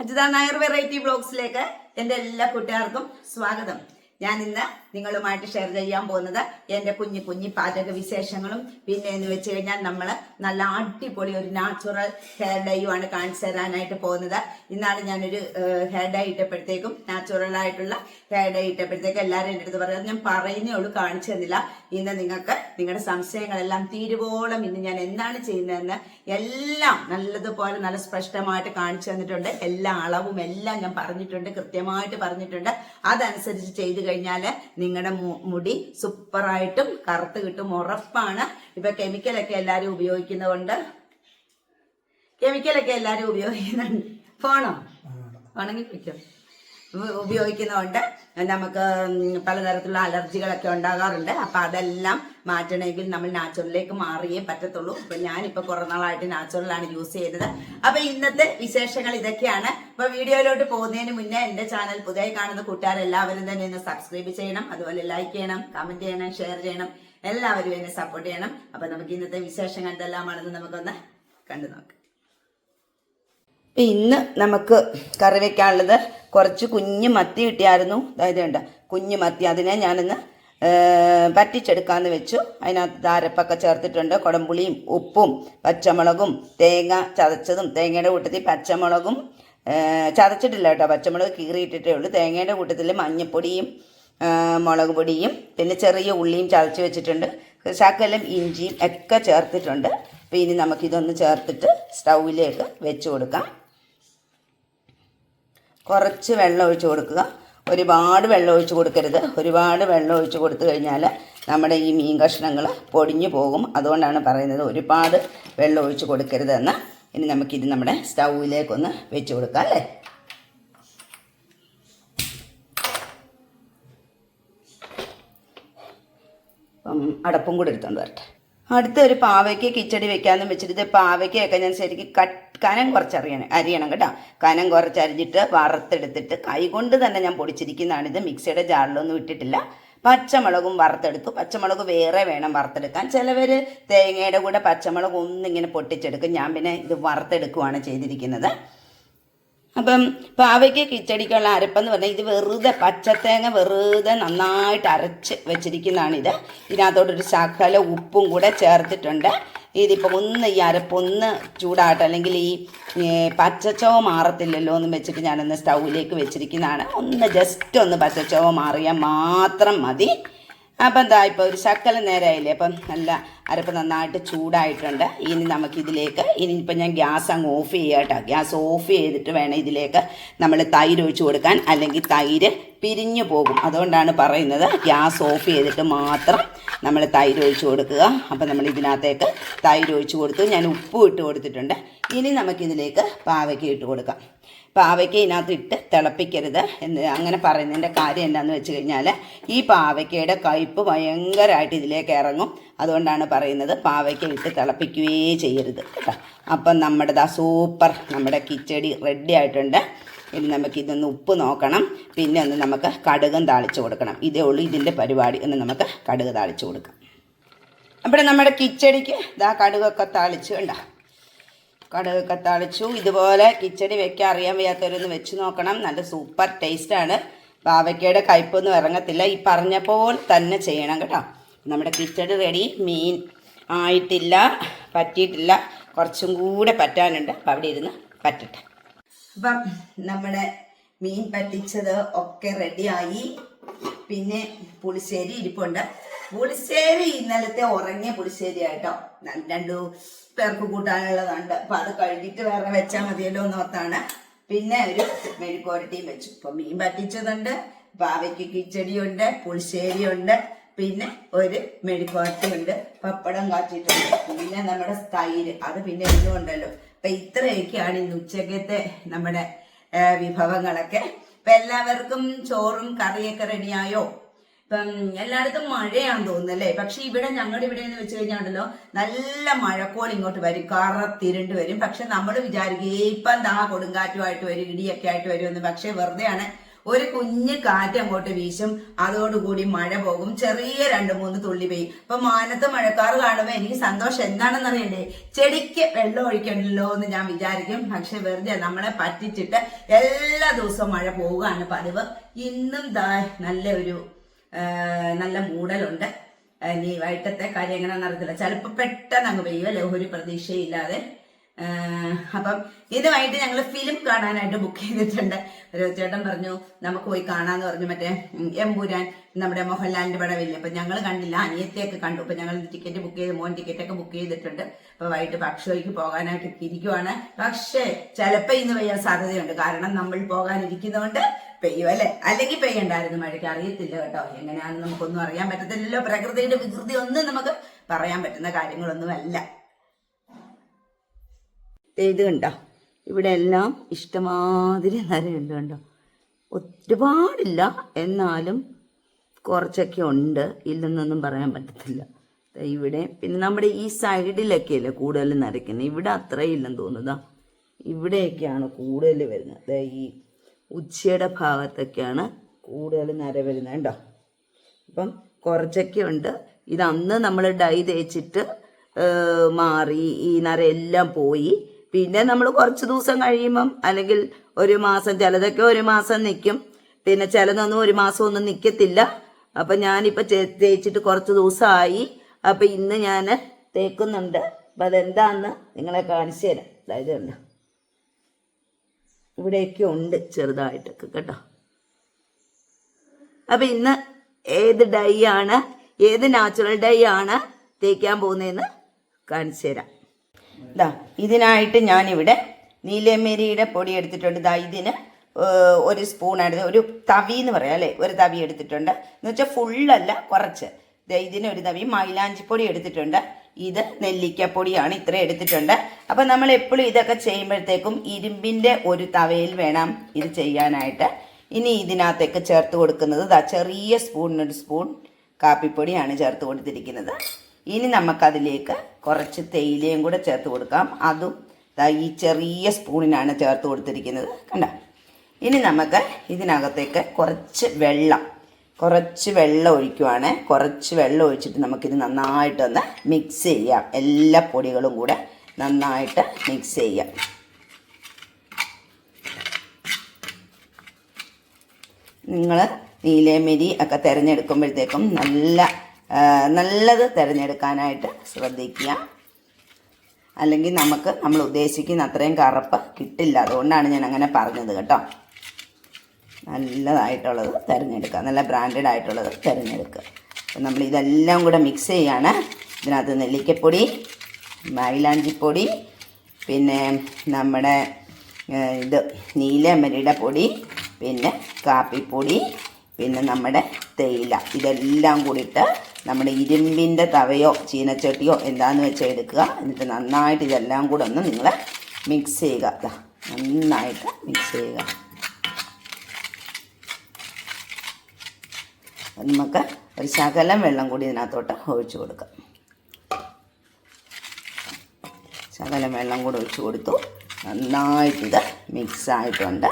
Ajitha Nair variety ബ്ലോഗ്സിലേക്ക് എന്റെ എല്ലാ കൂട്ടുകാർക്കും സ്വാഗതം. ഞാൻ ഇന്ന് നിങ്ങളുമായിട്ട് ഷെയർ ചെയ്യാൻ പോകുന്നത് എന്റെ കുഞ്ഞു കുഞ്ഞി പാചക വിശേഷങ്ങളും പിന്നെ എന്ന് വെച്ച് കഴിഞ്ഞാൽ നമ്മൾ നല്ല അടിപൊളി ഒരു നാച്ചുറൽ ഹെയർ ഡൈയുമാണ് കാണിച്ചു തരാനായിട്ട് പോകുന്നത്. ഇന്നാണ് ഞാനൊരു ഹെയർ ഡൈ ഇട്ടപ്പോഴത്തേക്കും നാച്ചുറൽ ആയിട്ടുള്ള ഹെയർ ഡൈ ഇട്ടപ്പോഴത്തേക്കും എല്ലാവരും എന്റെ അടുത്ത് പറയുന്നത് ഞാൻ പറയുന്നേ ഉള്ളൂ കാണിച്ചു തന്നില്ല. ഇന്ന് നിങ്ങൾക്ക് നിങ്ങളുടെ സംശയങ്ങളെല്ലാം തീരുവോളം ഇന്ന് ഞാൻ എന്താണ് ചെയ്യുന്നതെന്ന് എല്ലാം നല്ലതുപോലെ നല്ല സ്പഷ്ടമായിട്ട് കാണിച്ചു തന്നിട്ടുണ്ട്. എല്ലാ അളവും എല്ലാം ഞാൻ പറഞ്ഞിട്ടുണ്ട് കൃത്യമായിട്ട് പറഞ്ഞിട്ടുണ്ട്. അതനുസരിച്ച് ചെയ്തു കഴിഞ്ഞാൽ നിങ്ങളുടെ മുടി സൂപ്പറായിട്ടും കറുത്ത് കിട്ടും ഉറപ്പാണ്. ഇപ്പൊ കെമിക്കലൊക്കെ എല്ലാവരും ഉപയോഗിക്കുന്നതുകൊണ്ട്. കെമിക്കലൊക്കെ എല്ലാവരും ഉപയോഗിക്കുന്നുണ്ട്. ഫോണോ? വേണമെങ്കിൽ പിടിക്കും ഉപയോഗിക്കുന്നതുകൊണ്ട് നമുക്ക് പലതരത്തിലുള്ള അലർജികളൊക്കെ ഉണ്ടാകാറുണ്ട്. അപ്പൊ അതെല്ലാം മാറ്റണമെങ്കിൽ നമ്മൾ നാച്ചുറലിലേക്ക് മാറിയേ പറ്റത്തുള്ളൂ. അപ്പൊ ഞാനിപ്പോ കുറെ നാളായിട്ട് നാച്ചുറലാണ് യൂസ് ചെയ്യുന്നത്. അപ്പൊ ഇന്നത്തെ വിശേഷങ്ങൾ ഇതൊക്കെയാണ്. അപ്പോൾ വീഡിയോയിലോട്ട് പോകുന്നതിന് മുന്നേ എന്റെ ചാനൽ പുതിയ കാണുന്ന കൂട്ടുകാരെല്ലാവരും തന്നെ ഒന്ന് സബ്സ്ക്രൈബ് ചെയ്യണം. അതുപോലെ ലൈക്ക് ചെയ്യണം കമന്റ് ചെയ്യണം ഷെയർ ചെയ്യണം. എല്ലാവരും എന്നെ സപ്പോർട്ട് ചെയ്യണം. അപ്പൊ നമുക്ക് ഇന്നത്തെ വിശേഷങ്ങൾ എന്തെല്ലാമാണെന്ന് നമുക്കൊന്ന് കണ്ടു നോക്കാം ഇന്ന് നമുക്ക് കറി വെക്കാനുള്ളത് കുറച്ച് കുഞ്ഞ് മത്തി കിട്ടിയായിരുന്നു. അതായത് വേണ്ട കുഞ്ഞ് മത്തി. അതിനെ ഞാനിന്ന് പറ്റിച്ചെടുക്കാമെന്ന് വെച്ചു. അതിനകത്ത് താരപ്പൊക്കെ ചേർത്തിട്ടുണ്ട്. കുടംപുളിയും ഉപ്പും പച്ചമുളകും തേങ്ങ ചതച്ചതും തേങ്ങയുടെ കൂട്ടത്തിൽ പച്ചമുളകും ചതച്ചിട്ടില്ല കേട്ടോ. പച്ചമുളക് കീറിയിട്ടിട്ടേ ഉള്ളൂ. തേങ്ങയുടെ കൂട്ടത്തിൽ മഞ്ഞപ്പൊടിയും മുളക് പൊടിയും പിന്നെ ചെറിയ ഉള്ളിയും ചതച്ച് വെച്ചിട്ടുണ്ട്. ശകലം ഇഞ്ചിയും ഒക്കെ ചേർത്തിട്ടുണ്ട്. അപ്പോൾ ഇനി നമുക്കിതൊന്ന് ചേർത്തിട്ട് സ്റ്റൗവിലേക്ക് വെച്ച് കൊടുക്കാം. കുറച്ച് വെള്ളം ഒഴിച്ച് കൊടുക്കുക. ഒരുപാട് വെള്ളം ഒഴിച്ച് കൊടുക്കരുത്. ഒരുപാട് വെള്ളം ഒഴിച്ച് കൊടുത്തു കഴിഞ്ഞാൽ നമ്മുടെ ഈ മീൻ കഷ്ണങ്ങൾ പൊടിഞ്ഞു പോകും. അതുകൊണ്ടാണ് പറയുന്നത് ഒരുപാട് വെള്ളം ഒഴിച്ച് കൊടുക്കരുതെന്ന്. ഇനി നമുക്കിത് നമ്മുടെ സ്റ്റൗവിലേക്കൊന്ന് വെച്ച് കൊടുക്കാം അല്ലേ? അപ്പം അടപ്പും കൂടെ എടുത്തോണ്ട് വരട്ടെ. അടുത്ത ഒരു പാവയ്ക്ക് കിച്ചടി വെക്കാന്ന് വെച്ചിട്ട് പാവയ്ക്കൊക്കെ ഞാൻ ശരിക്കും കട്ട് കനം കുറച്ചറിയണം അരിയണം കേട്ടോ. കനം കുറച്ചരിഞ്ഞിട്ട് വറുത്തെടുത്തിട്ട് കൈകൊണ്ട് തന്നെ ഞാൻ പൊടിച്ചിരിക്കുന്നതാണ് ഇത്. മിക്സിയുടെ ജാറിലൊന്നും ഇട്ടിട്ടില്ല. പച്ചമുളകും വറുത്തെടുത്തു. പച്ചമുളക് വേറെ വേണം വറുത്തെടുക്കാൻ. ചിലവർ തേങ്ങയുടെ കൂടെ പച്ചമുളക് ഒന്നിങ്ങനെ പൊട്ടിച്ചെടുക്കും. ഞാൻ പിന്നെ ഇത് വറുത്തെടുക്കുവാണ് ചെയ്തിരിക്കുന്നത്. അപ്പം പാവയ്ക്ക് കിച്ചടിക്കുള്ള അരപ്പെന്ന് പറഞ്ഞാൽ ഇത് വെറുതെ പച്ചത്തേങ്ങ വെറുതെ നന്നായിട്ട് അരച്ച് വെച്ചിരിക്കുന്നതാണിത്. ഇതിനകത്തോട്ടൊരു ശകല ഉപ്പും കൂടെ ചേർത്തിട്ടുണ്ട്. ഇതിപ്പോൾ ഒന്ന് ഈ അരപ്പൊന്ന് ചൂടാകട്ടെ അല്ലെങ്കിൽ ഈ പച്ചച്ചോവ മാറത്തില്ലല്ലോ എന്ന് വെച്ചിട്ട് ഞാനൊന്ന് സ്റ്റൗവിലേക്ക് വെച്ചിരിക്കുന്നതാണ്. ഒന്ന് ജസ്റ്റ് ഒന്ന് പച്ചച്ചോവ മാറിയാൽ മാത്രം മതി. അപ്പം എന്താ ഇപ്പോൾ ഒരു ശക്കല നേരമായില്ലേ അപ്പം നല്ല അരപ്പ് നന്നായിട്ട് ചൂടായിട്ടുണ്ട്. ഇനി നമുക്കിതിലേക്ക് ഇനിയിപ്പം ഞാൻ ഗ്യാസ് അങ്ങ് ഓഫ് ചെയ്യുക കേട്ടോ ഗ്യാസ് ഓഫ് ചെയ്തിട്ട് വേണം ഇതിലേക്ക് നമ്മൾ തൈര് ഒഴിച്ചു കൊടുക്കാൻ. അല്ലെങ്കിൽ തൈര് പിരിഞ്ഞു പോകും. അതുകൊണ്ടാണ് പറയുന്നത് ഗ്യാസ് ഓഫ് ചെയ്തിട്ട് മാത്രം നമ്മൾ തൈര് ഒഴിച്ചു കൊടുക്കുക. അപ്പം നമ്മൾ ഇതിനകത്തേക്ക് തൈര് ഒഴിച്ചു കൊടുത്തു. ഞാൻ ഉപ്പ് ഇട്ട് കൊടുത്തിട്ടുണ്ട്. ഇനി നമുക്കിതിലേക്ക് പാവയ്ക്ക് ഇട്ട് കൊടുക്കാം. പാവയ്ക്ക ഇതിനകത്ത് ഇട്ട് തിളപ്പിക്കരുത് എന്ന് അങ്ങനെ പറയുന്നതിന്റെ കാര്യം എന്താണെന്ന് വെച്ച് കഴിഞ്ഞാൽ ഈ പാവയ്ക്കയുടെ കയ്പ്പ് ഭയങ്കരമായിട്ട് ഇതിലേക്ക് ഇറങ്ങും. അതുകൊണ്ടാണ് പറയുന്നത് പാവയ്ക്ക ഇട്ട് തിളപ്പിക്കുകയേ ചെയ്യരുത് കേട്ടോ. അപ്പം നമ്മുടെ ദാ സൂപ്പർ നമ്മുടെ കിച്ചടി റെഡി ആയിട്ടുണ്ട്. ഇനി നമുക്ക് ഇതൊന്ന് ഉപ്പ് നോക്കണം. പിന്നെ ഒന്ന് നമുക്ക് കടുകും താളിച്ച് കൊടുക്കണം. ഇതേ ഉള്ളൂ ഇതിന്റെ പരിപാടി. ഒന്ന് നമുക്ക് കടുക് താളിച്ച് കൊടുക്കാം. അപ്പോൾ നമ്മുടെ കിച്ചടിക്ക് ഇതാ കടുകൊക്കെ താളിച്ച് കണ്ടോ? കടുകൊക്കെ തളിച്ചു. ഇതുപോലെ കിച്ചടി വെക്കാൻ അറിയാൻ വയ്യാത്തവരൊന്ന് വെച്ച് നോക്കണം. നല്ല സൂപ്പർ ടേസ്റ്റാണ്. പാവയ്ക്കയുടെ കയ്പൊന്നും ഇറങ്ങത്തില്ല. ഈ പറഞ്ഞ പോലെ തന്നെ ചെയ്യണം കേട്ടോ. നമ്മുടെ കിച്ചടി റെഡി. മീൻ ആയിട്ടില്ല പറ്റിയിട്ടില്ല. കുറച്ചും കൂടെ പറ്റാനുണ്ട്. അപ്പം അവിടെ ഇരുന്ന് പറ്റട്ടെ. അപ്പം നമ്മുടെ മീൻ പറ്റിച്ചത് ഒക്കെ റെഡിയായി. പിന്നെ പുളിശ്ശേരി ഇരിപ്പുണ്ട്. പുളിശ്ശേരി ഇന്നലത്തെ ഉറങ്ങിയ പുളിശ്ശേരി ആയിട്ടോ. രണ്ടു പേർക്ക് കൂട്ടാനുള്ളതുണ്ട്. അപ്പൊ അത് കഴിഞ്ഞിട്ട് വേറെ വെച്ചാൽ മതിയല്ലോ എന്ന് ഓർത്താണ്. പിന്നെ ഒരു മെഴുക്കോരട്ടിയും വെച്ചു. ഇപ്പൊ മീൻ പറ്റിച്ചതുണ്ട് പാവയ്ക്ക് കിച്ചടിയുണ്ട് പുളിശ്ശേരിയുണ്ട് പിന്നെ ഒരു മെഴുക്കോരട്ടിയുണ്ട് പപ്പടം കാച്ചിട്ടുണ്ട് പിന്നെ നമ്മുടെ തൈര്. അത് പിന്നെ ഉണ്ടല്ലോ അപ്പൊ ഇത്രയൊക്കെയാണ് ഇന്ന് ഉച്ചക്കത്തെ നമ്മുടെ വിഭവങ്ങളൊക്കെ. അപ്പൊ എല്ലാവർക്കും ചോറും കറിയൊക്കെ റെഡിയായോ ഇപ്പം എല്ലായിടത്തും മഴയാണെന്ന് തോന്നുന്നു അല്ലേ? പക്ഷെ ഇവിടെ ഞങ്ങളുടെ ഇവിടെ എന്ന് വെച്ച് കഴിഞ്ഞാണ്ടല്ലോ നല്ല മഴക്കോൾ ഇങ്ങോട്ട് വരും കറത്തിരുണ്ട് വരും. പക്ഷെ നമ്മൾ വിചാരിക്കുക ഇപ്പം ദാ കൊടുങ്കാറ്റുമായിട്ട് വരും ഇടിയൊക്കെ ആയിട്ട് വരുമെന്ന് പക്ഷെ വെറുതെയാണ് ഒരു കുഞ്ഞ് കാറ്റ് അങ്ങോട്ട് വീശും അതോടുകൂടി മഴ പോകും. ചെറിയ രണ്ട് മൂന്ന് തുള്ളി പെയ്യും. അപ്പൊ മാനത്ത് മഴക്കാറ് കാണുമ്പോൾ എനിക്ക് സന്തോഷം. എന്താണെന്ന് അറിയണ്ടേ? ചെടിക്ക് വെള്ളം ഒഴിക്കണ്ടല്ലോ എന്ന് ഞാൻ വിചാരിക്കും. പക്ഷെ വെറുതെ നമ്മളെ പറ്റിച്ചിട്ട് എല്ലാ ദിവസവും മഴ പോവുകയാണ് പതിവ്. ഇന്നും ദാ നല്ല ഒരു നല്ല മൂടലുണ്ട്. ഇനി വൈകിട്ടത്തെ കാര്യം എങ്ങനെയാണെന്ന് അറിയത്തില്ല. ചിലപ്പോൾ പെട്ടെന്ന് അങ്ങ് പെയ്യും അല്ലെ? ഒരു പ്രതീക്ഷയില്ലാതെ. അപ്പം അപ്പം ഇതുമായിട്ട് ഞങ്ങൾ ഫിലിം കാണാനായിട്ട് ബുക്ക് ചെയ്തിട്ടുണ്ട്. ഒരു ചേട്ടൻ പറഞ്ഞു നമുക്ക് പോയി കാണാന്ന് പറഞ്ഞു. മറ്റേ എംപുരാൻ നമ്മുടെ മോഹൻലാലിന്റെ പടമില്ലേ അപ്പൊ ഞങ്ങൾ കണ്ടില്ല. അനിയത്തെയൊക്കെ കണ്ടു. അപ്പൊ ഞങ്ങൾ ടിക്കറ്റ് ബുക്ക് ചെയ്ത് മോൻ ടിക്കറ്റ് ഒക്കെ ബുക്ക് ചെയ്തിട്ടുണ്ട്. അപ്പൊ വൈകിട്ട് ഭക്ഷണയ്ക്ക് പോകാനായിട്ട് ഇരിക്കുവാണ്. പക്ഷേ ചിലപ്പോ ഇന്ന് വയ്യാൻ സാധ്യതയുണ്ട്. കാരണം നമ്മൾ പോകാനിരിക്കുന്നതുകൊണ്ട് പെയ്യും അല്ലെ? അല്ലെങ്കിൽ പെയ്യണ്ടായിരുന്നു മഴയ്ക്ക്. അറിയത്തില്ല കേട്ടോ. എങ്ങനെയാണെന്ന് നമുക്കൊന്നും അറിയാൻ പറ്റത്തില്ലല്ലോ. പ്രകൃതിയുടെ വികൃതി ഒന്നും നമുക്ക് പറയാൻ പറ്റുന്ന കാര്യങ്ങളൊന്നുമല്ല. ഇത് കണ്ടോ? ഇവിടെ എല്ലാം ഇഷ്ടമാതിരി നരയുണ്ട് കണ്ടോ? ഒരുപാടില്ല. എന്നാലും കുറച്ചൊക്കെ ഉണ്ട്. ഇല്ലെന്നൊന്നും പറയാൻ പറ്റത്തില്ല. ഇവിടെ പിന്നെ നമ്മുടെ ഈ സൈഡിലൊക്കെയല്ലേ കൂടുതൽ നരയ്ക്കുന്നത് ഇവിടെ അത്രയും ഇല്ലെന്ന് തോന്നുന്നതാ ഇവിടെയൊക്കെയാണ് കൂടുതൽ വരുന്നത്. ഈ ഉച്ചയുടെ ഭാഗത്തൊക്കെയാണ് കൂടുതൽ നര വരുന്നത് കേട്ടോ ഇപ്പം കുറച്ചൊക്കെ ഉണ്ട്. ഇത് അന്ന് നമ്മൾ ഡൈ തേച്ചിട്ട് മാറി ഈ നര എല്ലാം പോയി. പിന്നെ നമ്മൾ കുറച്ച് ദിവസം കഴിയുമ്പം അല്ലെങ്കിൽ ഒരു മാസം ചിലതൊക്കെ ഒരു മാസം നിൽക്കും പിന്നെ ചിലതൊന്നും ഒരു മാസം ഒന്നും നിൽക്കത്തില്ല അപ്പം ഞാനിപ്പോൾ തേച്ചിട്ട് കുറച്ച് ദിവസമായി. അപ്പം ഇന്ന് ഞാൻ തേക്കുന്നുണ്ട്. അപ്പം അതെന്താന്ന് നിങ്ങളെ കാണിച്ചു തരാം. അതായത് ഇവിടെയൊക്കെ ഉണ്ട് ചെറുതായിട്ടൊക്കെ കേട്ടോ. അപ്പൊ ഇന്ന് ഏത് ഡൈ ആണ് ഏത് നാച്ചുറൽ ഡൈ ആണ് തേക്കാൻ പോകുന്നതെന്ന് കാണിച്ചു തരാം. ഇതാ ഇതിനായിട്ട് ഞാനിവിടെ നീലമേരിയുടെ പൊടി എടുത്തിട്ടുണ്ട്. ഇതാ ഇതിന് ഒരു സ്പൂൺ എടുത്ത് ഒരു തവി എന്ന് പറയാം അല്ലേ? ഒരു തവി എടുത്തിട്ടുണ്ട്. എന്ന് വെച്ചാൽ ഫുള്ളല്ല കുറച്ച്. ഇതിന് ഒരു തവി മൈലാഞ്ചിപ്പൊടി എടുത്തിട്ടുണ്ട്. ഇത് നെല്ലിക്കപ്പൊടിയാണ് ഇത്ര എടുത്തിട്ടുണ്ട്. അപ്പം നമ്മൾ എപ്പോഴും ഇതൊക്കെ ചെയ്യുമ്പോഴത്തേക്കും ഇരുമ്പിന്റെ ഒരു തവയിൽ വേണം ഇത് ചെയ്യാനായിട്ട്. ഇനി ഇതിനകത്തേക്ക് ചേർത്ത് കൊടുക്കുന്നത് ദാ ചെറിയ സ്പൂണിനൊരു സ്പൂൺ കാപ്പിപ്പൊടിയാണ് ചേർത്ത് കൊടുത്തിരിക്കുന്നത്. ഇനി നമുക്കതിലേക്ക് കുറച്ച് തേയിലയും കൂടെ ചേർത്ത് കൊടുക്കാം. അതും ദാ ഈ ചെറിയ സ്പൂണിനാണ് ചേർത്ത് കൊടുത്തിരിക്കുന്നത്. കണ്ട? ഇനി നമുക്ക് ഇതിനകത്തേക്ക് കുറച്ച് വെള്ളം കുറച്ച് വെള്ളം ഒഴിക്കുവാണ്. കുറച്ച് വെള്ളം ഒഴിച്ചിട്ട് നമുക്കിത് നന്നായിട്ടൊന്ന് മിക്സ് ചെയ്യാം. എല്ലാ പൊടികളും കൂടെ നന്നായിട്ട് മിക്സ് ചെയ്യാം. നിങ്ങൾ നീലമിരി ഒക്കെ തിരഞ്ഞെടുക്കുമ്പോഴത്തേക്കും നല്ല നല്ലത് തിരഞ്ഞെടുക്കാനായിട്ട് ശ്രദ്ധിക്കുക. അല്ലെങ്കിൽ നമുക്ക് നമ്മൾ ഉദ്ദേശിക്കുന്ന അത്രയും കറുപ്പ് കിട്ടില്ല. അതുകൊണ്ടാണ് ഞാൻ അങ്ങനെ പറഞ്ഞത് കേട്ടോ. നല്ലതായിട്ടുള്ളത് തിരഞ്ഞെടുക്കുക. നല്ല ബ്രാൻഡഡ് ആയിട്ടുള്ളത് തിരഞ്ഞെടുക്കുക. അപ്പം നമ്മൾ ഇതെല്ലാം കൂടെ മിക്സ് ചെയ്യാണ്. ഇതിനകത്ത് നെല്ലിക്കപ്പൊടി മൈലാഞ്ചിപ്പൊടി പിന്നെ നമ്മുടെ ഇത് നീലമരിയുടെ പൊടി പിന്നെ കാപ്പിപ്പൊടി പിന്നെ നമ്മുടെ തേയില. ഇതെല്ലാം കൂടിയിട്ട് നമ്മുടെ ഇരുമ്പിന്റെ തവയോ ചീനച്ചട്ടിയോ എന്താന്ന് വെച്ചാൽ എടുക്കുക. എന്നിട്ട് നന്നായിട്ട് ഇതെല്ലാം കൂടെ ഒന്ന് നിങ്ങൾ മിക്സ് ചെയ്യുക. നന്നായിട്ട് മിക്സ് ചെയ്യുക. നമുക്ക് ഒരു ശകലം വെള്ളം കൂടി ഇതിനകത്തോട്ട് ഒഴിച്ചു കൊടുക്കാം. ശകലം വെള്ളം കൂടി ഒഴിച്ചു കൊടുത്തു. നന്നായിട്ടിത് മിക്സായിട്ടുണ്ട്.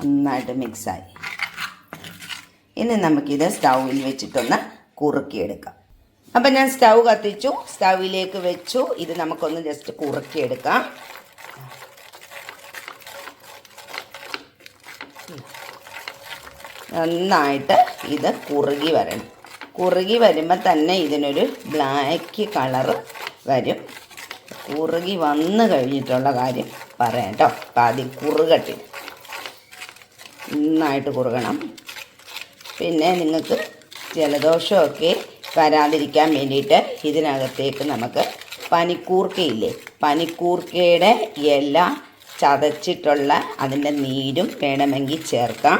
നന്നായിട്ട് മിക്സായി. ഇനി നമുക്കിത് സ്റ്റൗവിൽ വെച്ചിട്ടൊന്ന് കുറുക്കിയെടുക്കാം. അപ്പം ഞാൻ സ്റ്റൗ കത്തിച്ചു. സ്റ്റൗവിലേക്ക് വെച്ചു. ഇത് നമുക്കൊന്ന് ജസ്റ്റ് കുറുക്കിയെടുക്കാം. നന്നായിട്ട് ഇത് കുറുകി വരണം. കുറുകി വരുമ്പോൾ തന്നെ ഇതിനൊരു ബ്ലാക്ക് കളറ് വരും. കുറുകി വന്നു കഴിഞ്ഞിട്ടുള്ള കാര്യം പറയാം കേട്ടോ ആദ്യം കുറുകട്ടി. നന്നായിട്ട് കുറുകണം. പിന്നെ നിങ്ങൾക്ക് ജലദോഷമൊക്കെ വരാതിരിക്കാൻ വേണ്ടിയിട്ട് ഇതിനകത്തേക്ക് നമുക്ക് പനിക്കൂർക്കയില്ലേ? പനിക്കൂർക്കയുടെ ഇല ചതച്ചിട്ടുള്ള അതിന്റെ നീരും വേണമെങ്കിൽ ചേർക്കാം.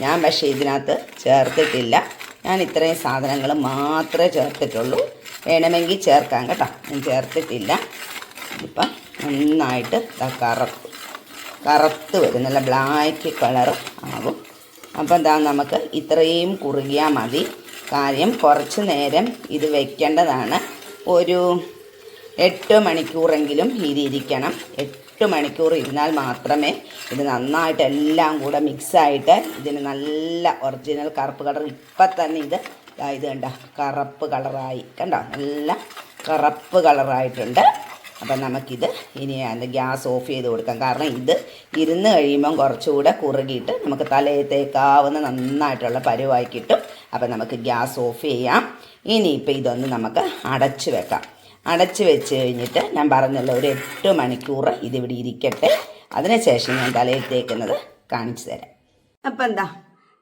ഞാൻ പക്ഷേ ഇതിനകത്ത് ചേർത്തിട്ടില്ല. ഞാൻ ഇത്രയും സാധനങ്ങൾ മാത്രമേ ചേർത്തിട്ടുള്ളൂ. വേണമെങ്കിൽ ചേർക്കാം കേട്ടോ. ഞാൻ ചേർത്തിട്ടില്ല. ഇപ്പം നന്നായിട്ട് കറുപ്പ് കറുത്ത് വരും. നല്ല ബ്ലാക്ക് കളർ ആകും അപ്പം എന്താ നമുക്ക് ഇത്രയും കുറുകിയാൽ മതി. കാര്യം കുറച്ച് നേരം ഇത് വെക്കേണ്ടതാണ്. ഒരു എട്ട് മണിക്കൂറെങ്കിലും ഇതിരിക്കണം എട്ട് മണിക്കൂർ ഇരുന്നാൽ മാത്രമേ ഇത് നന്നായിട്ട് എല്ലാം കൂടെ മിക്സായിട്ട് ഇതിന് നല്ല ഒറിജിനൽ കറുപ്പ് കളർ. ഇപ്പം തന്നെ ഇത് ഇത് കണ്ട കറുപ്പ് കളറായി. കണ്ടോ? നല്ല കറുപ്പ് കളറായിട്ടുണ്ട്. അപ്പം നമുക്കിത് ഇനി അത് ഗ്യാസ് ഓഫ് ചെയ്ത് കൊടുക്കാം. കാരണം ഇത് ഇരുന്ന് കഴിയുമ്പം കുറച്ചുകൂടെ കുറുകിയിട്ട് നമുക്ക് തലയിൽ തേക്കാവുന്ന നന്നായിട്ടുള്ള പരുവായി കിട്ടും. അപ്പം നമുക്ക് ഗ്യാസ് ഓഫ് ചെയ്യാം. ഇനിയിപ്പോൾ ഇതൊന്ന് നമുക്ക് അടച്ചു വെക്കാം. അടച്ചു വെച്ച് കഴിഞ്ഞിട്ട് ഞാൻ പറഞ്ഞല്ലോ ഒരു എട്ട് മണിക്കൂർ ഇതിവിടെ ഇരിക്കട്ടെ. അതിനുശേഷം ഞാൻ തലയിൽ തേക്കുന്നത് കാണിച്ചു തരാം. അപ്പം എന്താ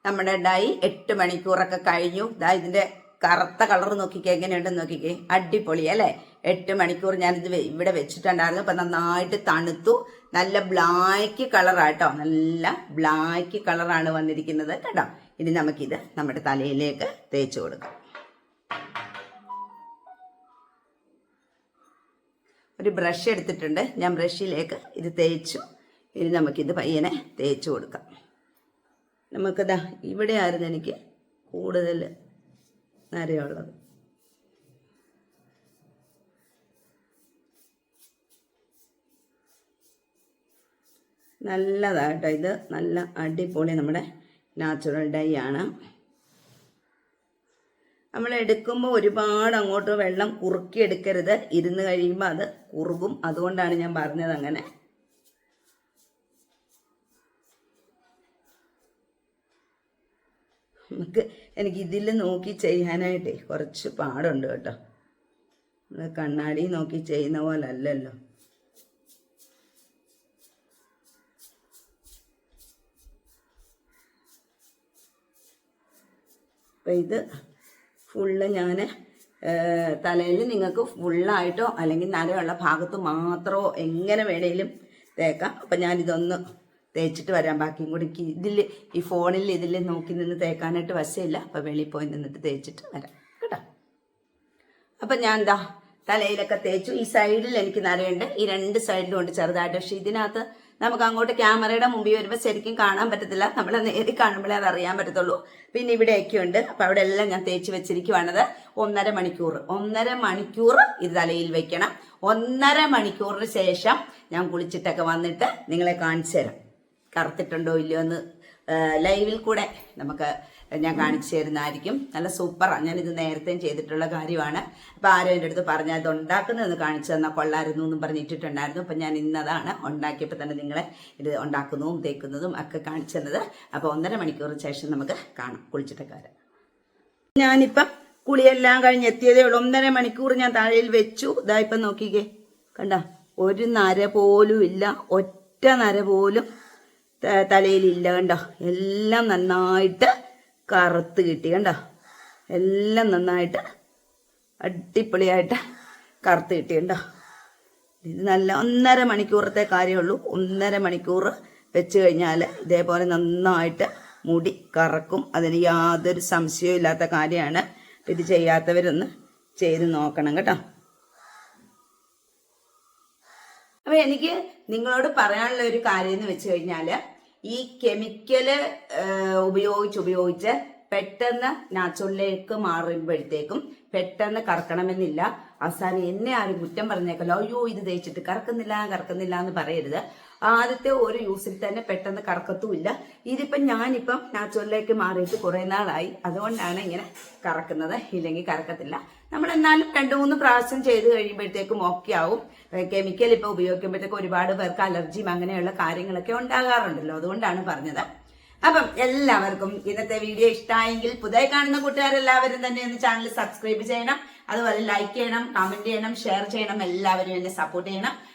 നമ്മുടെ ഡൈ എട്ട് മണിക്കൂറൊക്കെ കഴിഞ്ഞു. ഇതാ ഇതിന്റെ കറുത്ത കളർ നോക്കിക്കേ എങ്ങനെയുണ്ടെന്ന് നോക്കിക്കേ. അടിപൊളി അല്ലേ? എട്ട് മണിക്കൂർ ഞാനിത് ഇവിടെ വെച്ചിട്ടുണ്ടായിരുന്നു. അപ്പം നന്നായിട്ട് തണുത്തു. നല്ല ബ്ലാക്ക് കളറാട്ടോ. നല്ല ബ്ലാക്ക് കളറാണ് വന്നിരിക്കുന്നത് കേട്ടോ. ഇനി നമുക്കിത് നമ്മുടെ തലയിലേക്ക് തേച്ച് കൊടുക്കാം. ഒരു ബ്രഷ് എടുത്തിട്ടുണ്ട്. ഞാൻ ബ്രഷിലേക്ക് ഇത് തേച്ചു. ഇനി നമുക്കിത് പയ്യനെ തേച്ചു കൊടുക്കാം. നമുക്കിതാ ഇവിടെ ആയിരുന്നു എനിക്ക് കൂടുതൽ നരയുള്ളത് നല്ലതാട്ടോ ഇത്. നല്ല അടിപൊളി നമ്മുടെ നാച്ചുറൽ ഡൈ ആണ്. നമ്മൾ എടുക്കുമ്പോൾ ഒരുപാട് അങ്ങോട്ട് വെള്ളം കുറുക്കി എടുക്കരുത് ഇരുന്ന് കഴിയുമ്പോൾ അത് കുറുകും. അതുകൊണ്ടാണ് ഞാൻ പറഞ്ഞത് അങ്ങനെ. നമുക്ക് എനിക്ക് ഇതിൽ നോക്കി ചെയ്യാനായിട്ടേ കുറച്ച് പാടുണ്ട് കേട്ടോ. നമ്മൾ കണ്ണാടി നോക്കി ചെയ്യുന്ന പോലെ അല്ലല്ലോ അപ്പം ഇത് ഫുള്ള് ഞാൻ തലയിൽ നിങ്ങൾക്ക് ഫുള്ളായിട്ടോ അല്ലെങ്കിൽ നരയുള്ള ഭാഗത്ത് മാത്രമോ എങ്ങനെ വേണേലും തേക്കാം. അപ്പം ഞാനിതൊന്ന് തേച്ചിട്ട് വരാം. ബാക്കിയും കൂടി ഇതിൽ ഈ ഫോണിൽ ഇതിൽ നോക്കി നിന്ന് തേക്കാനായിട്ട് വശമില്ല അപ്പം വെളിയിൽ പോയി നിന്നിട്ട് തേച്ചിട്ട് വരാം. കേട്ടോ? അപ്പം ഞാൻ എന്താ തലയിലൊക്കെ തേച്ചു. ഈ സൈഡിൽ എനിക്ക് നരയുണ്ട് ഈ രണ്ട് സൈഡിലും ഉണ്ട് ചെറുതായിട്ട്. പക്ഷേ ഇതിനകത്ത് നമുക്ക് അങ്ങോട്ട് ക്യാമറയുടെ മുമ്പിൽ വരുമ്പോൾ ശരിക്കും കാണാൻ പറ്റത്തില്ല. നമ്മൾ നേരി കാണുമ്പോഴേ അത് അറിയാൻ പറ്റത്തുള്ളൂ. പിന്നെ ഇവിടെയൊക്കെ ഉണ്ട്. അപ്പം അവിടെ എല്ലാം ഞാൻ തേച്ച് വെച്ചിരിക്കുവാണത്. ഒന്നര മണിക്കൂർ. ഒന്നര മണിക്കൂർ ഇത് തലയിൽ വെക്കണം. ഒന്നര മണിക്കൂറിന് ശേഷം ഞാൻ കുളിച്ചിട്ടൊക്കെ വന്നിട്ട് നിങ്ങളെ കാണിച്ചു തരാം. കറുത്തിട്ടുണ്ടോ ഇല്ലയോ എന്ന് ലൈവിൽ കൂടെ നമുക്ക് ഞാൻ കാണിച്ചു തരുന്നതായിരിക്കും. നല്ല സൂപ്പറാണ് ഞാനിത് നേരത്തെയും ചെയ്തിട്ടുള്ള കാര്യമാണ്. അപ്പോൾ ആരും എന്റെ അടുത്ത് പറഞ്ഞാൽ അത് ഉണ്ടാക്കുന്നതെന്ന് കാണിച്ചു തന്നാൽ കൊള്ളായിരുന്നു എന്നും പറഞ്ഞിട്ടിട്ടുണ്ടായിരുന്നു അപ്പം ഞാൻ ഇന്നതാണ് ഉണ്ടാക്കിയപ്പോൾ തന്നെ നിങ്ങളെ ഇത് ഉണ്ടാക്കുന്നതും തേക്കുന്നതും ഒക്കെ കാണിച്ചു തന്നത്. അപ്പോൾ ഒന്നര മണിക്കൂർ ശേഷം നമുക്ക് കാണാം കുളിച്ചിട്ടൊക്കെ വരാം ഞാനിപ്പം കുളിയെല്ലാം കഴിഞ്ഞ് എത്തിയതേ ഉള്ളൂ. ഒന്നര മണിക്കൂർ ഞാൻ താഴെയിൽ വെച്ചു. ഇതാ ഇപ്പം നോക്കിക്കേ. കണ്ട ഒരു നര പോലും ഇല്ല. ഒറ്റ നര പോലും തലയിലില്ല കണ്ടോ? എല്ലാം നന്നായിട്ട് കറുത്ത് കിട്ടി കണ്ടോ? എല്ലാം നന്നായിട്ട് അടിപൊളിയായിട്ട് കറുത്ത് കിട്ടി കണ്ടോ? ഇത് നല്ല ഒന്നര മണിക്കൂറത്തെ കാര്യമുള്ളൂ ഒന്നര മണിക്കൂർ വെച്ച് കഴിഞ്ഞാൽ ഇതേപോലെ നന്നായിട്ട് മുടി കറക്കും. അതിന് യാതൊരു സംശയവും ഇല്ലാത്ത കാര്യമാണ്. ഇത് ചെയ്യാത്തവരൊന്ന് ചെയ്ത് നോക്കണം കേട്ടോ. അപ്പൊ എനിക്ക് നിങ്ങളോട് പറയാനുള്ള ഒരു കാര്യം എന്ന് വെച്ച് കഴിഞ്ഞാൽ ഈ കെമിക്കൽ ഉപയോഗിച്ച് ഉപയോഗിച്ച് പെട്ടെന്ന് നാച്ചുറലിലേക്ക് മാറുമ്പോഴത്തേക്കും പെട്ടെന്ന് കറക്കണമെന്നില്ല. അവസാനം എന്നെ ആരും കുറ്റം പറഞ്ഞേക്കല്ലോ. അയ്യോ ഇത് തേച്ചിട്ട് കറക്കുന്നില്ല കറക്കുന്നില്ല എന്ന് പറയരുത്. ആദ്യത്തെ ഒരു യൂസിൽ തന്നെ പെട്ടെന്ന് കറക്കത്തുമില്ല. ഇതിപ്പം ഞാനിപ്പം നാച്ചുറലിലേക്ക് മാറിയിട്ട് കുറേ നാളായി. അതുകൊണ്ടാണ് ഇങ്ങനെ കറക്കുന്നത്. ഇല്ലെങ്കിൽ കറക്കത്തില്ല. നമ്മൾ എന്നാലും രണ്ട് മൂന്ന് പ്രാവശ്യം ചെയ്ത് കഴിയുമ്പോഴത്തേക്കും ഓക്കെ ആവും. കെമിക്കൽ ഇപ്പോൾ ഉപയോഗിക്കുമ്പോഴത്തേക്കും ഒരുപാട് പേർക്ക് അലർജിയും അങ്ങനെയുള്ള കാര്യങ്ങളൊക്കെ ഉണ്ടാകാറുണ്ടല്ലോ. അതുകൊണ്ടാണ് പറഞ്ഞത്. അപ്പം എല്ലാവർക്കും ഇന്നത്തെ വീഡിയോ ഇഷ്ടമായെങ്കിൽ പുതിയ കാണുന്ന കൂട്ടുകാരെല്ലാവരും തന്നെ ഒന്ന് ചാനൽ സബ്സ്ക്രൈബ് ചെയ്യണം. അതുപോലെ ലൈക്ക് ചെയ്യണം കമന്റ് ചെയ്യണം ഷെയർ ചെയ്യണം. എല്ലാവരും എന്നെ സപ്പോർട്ട് ചെയ്യണം.